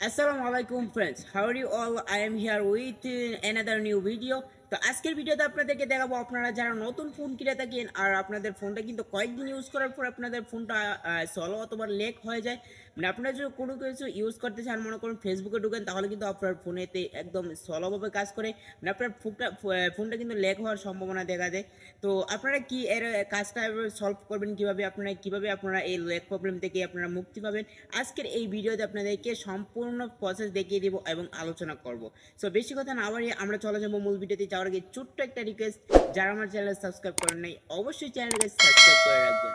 Assalamu alaikum friends. How are you all? I am here with another new video. তো আজকের ভিডিওতে আপনাদেরকে দেখাবো আপনারা যারা নতুন ফোন কিনে থাকেন আর আপনাদের ফোনটা কিন্তু কয়েকদিন ইউজ করার পর আপনাদের ফোনটা সলো অথবা লেক হয়ে যায় মানে আপনারা যদি কোনো কিছু ইউজ করতে চান, মনে করুন ফেসবুকে ঢুকেন, তাহলে কিন্তু আপনার ফোনেতে একদম সলোভাবে কাজ করে মানে আপনার ফোনটা ফোনটা কিন্তু লেক হওয়ার সম্ভাবনা দেখা দেয় তো আপনারা কি এর কাজটা সলভ করবেন কীভাবে? আপনারা কীভাবে আপনারা এই লেক প্রবলেম থেকে আপনারা মুক্তি পাবেন? আজকের এই ভিডিওতে আপনাদেরকে সম্পূর্ণ প্রসেস দেখিয়ে দেবো এবং আলোচনা করব। সো বেশি কথা না বাড়িয়ে আমরা চলে যাব মূল ভিডিওতে। যাওয়ার আগে ছোট্ট একটা রিকোয়েস্ট যারা আমার চ্যানেল সাবস্ক্রাইব করেন নাই, অবশ্যই চ্যানেলকে সাবস্ক্রাইব করে রাখবেন।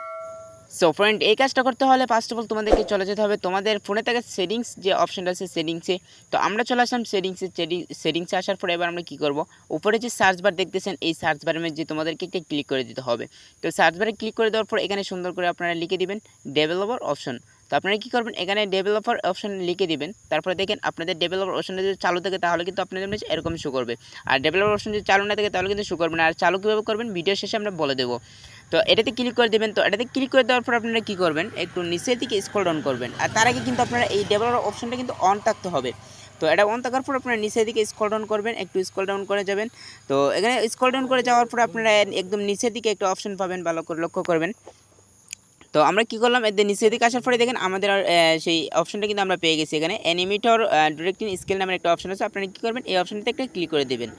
সো ফ্রেন্ড এই কাজটা করতে হলে ফার্স্ট অফ অল তোমাদেরকে চলে যেতে হবে। তোমাদের ফোনে থেকে সেটিংস যে অপশনটা আছে সেটিংসে তো আমরা চলে আসলাম সেটিংসে সেটিংসে আসার পরে এবার আমরা কী করব? উপরে যে সার্চ বার দেখতেছেন, এই সার্চ বারের মধ্যে তোমাদেরকে একটা ক্লিক করে দিতে হবে। তো সার্চ বারে ক্লিক করে দেওয়ার পর এখানে সুন্দর করে আপনারা লিখে দিবেন ডেভেলপার অপশন তো আপনারা কী করবেন? এখানে ডেভেলপার অপশন লিখে দিবেন। তারপরে দেখেন আপনাদের ডেভেলপার অপশনটা যদি চালু থাকে, তাহলে কিন্তু আপনাদের কাছে এরকম শো করবে। আর ডেভেলপার অপশন যদি চালু না থাকে, তাহলে কিন্তু শো করবে না। আর চালু কীভাবে করবেন? ভিডিও শেষে আমরা বলে দেবো। তো এটাতে ক্লিক করে দেবেন। তো এটাতে ক্লিক করে দেওয়ার পর আপনারা কী করবেন? একটু নিচের দিকে স্ক্রল ডাউন করবেন। আর তার আগে কিন্তু আপনারা এই ডেভেলপার অপশনটা কিন্তু অন থাকতে হবে। তো এটা অন থাকার পর আপনারা নিচের দিকে স্ক্রল ডাউন করবেন। একটু স্ক্রল ডাউন করে যাবেন। তো এখানে স্ক্রল ডাউন করে যাওয়ার পর আপনারা একদম নিচের দিকে একটা অপশন পাবেন। ভালো করে লক্ষ্য করবেন। তো আমরা কী করলাম? এদের নিচের দিকে আসার পরে দেখেন আমাদের সেই অপশনটা কিন্তু আমরা পেয়ে গেছি এখানে। অ্যানিমেটর ডিরেক্টিং স্কেল নামের একটা অপশন আছে। আপনারা কী করবেন? এই অপশনটাতে একটা ক্লিক করে দেবেন।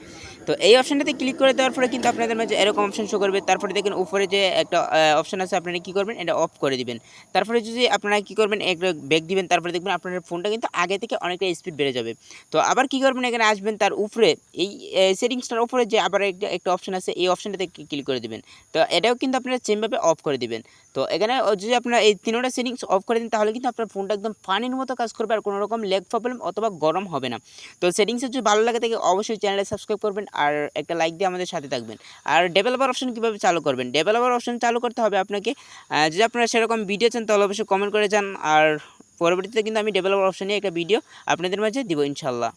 তো এই অপশনটাতে ক্লিক করে দেওয়ার পরে কিন্তু আপনাদের মাঝে এরকম অপশন শো করবে। তারপরে দেখেন উপরে যে একটা অপশন আছে, আপনারা কী করবেন? এটা অফ করে দিবেন। তারপরে যদি আপনারা কী করবেন? একটা ব্যাক দিবেন, তারপরে দেখবেন আপনার ফোনটা কিন্তু আগে থেকে অনেকটা স্পিড বেড়ে যাবে। তো আবার কী করবেন? এখানে আসবেন, তার উপরে, এই সেটিংসটার উপরে যে আবার একটা একটা অপশন আছে, এই অপশনটাতে ক্লিক করে দিবেন। তো এটাও কিন্তু আপনারা সেমভাবে অফ করে দিবেন। তো এখানে যদি আপনারা এই তিনোটা সেটিংস অফ করে দিন, তাহলে কিন্তু আপনার ফোনটা একদম পানির মতো কাজ করবে আর কোনো রকম লেগ প্রবলেম অথবা গরম হবে না। তো সেটিংসে যদি ভালো লাগে থাকে অবশ্যই চ্যানেলে সাবস্ক্রাইব করবেন আর একটা লাইক দিয়ে আমাদের সাথে থাকবেন। আর ডেভেলপার অপশন কীভাবে চালু করবেন? ডেভেলপার অপশন চালু করতে হবে আপনাকে যদি আপনারা সেরকম ভিডিও চান, তাহলে অবশ্যই কমেন্ট করে যান। আর পরবর্তীতে কিন্তু আমি ডেভেলপার অপশন নিয়ে একটা ভিডিও আপনাদের মাঝে দিব ইনশাল্লাহ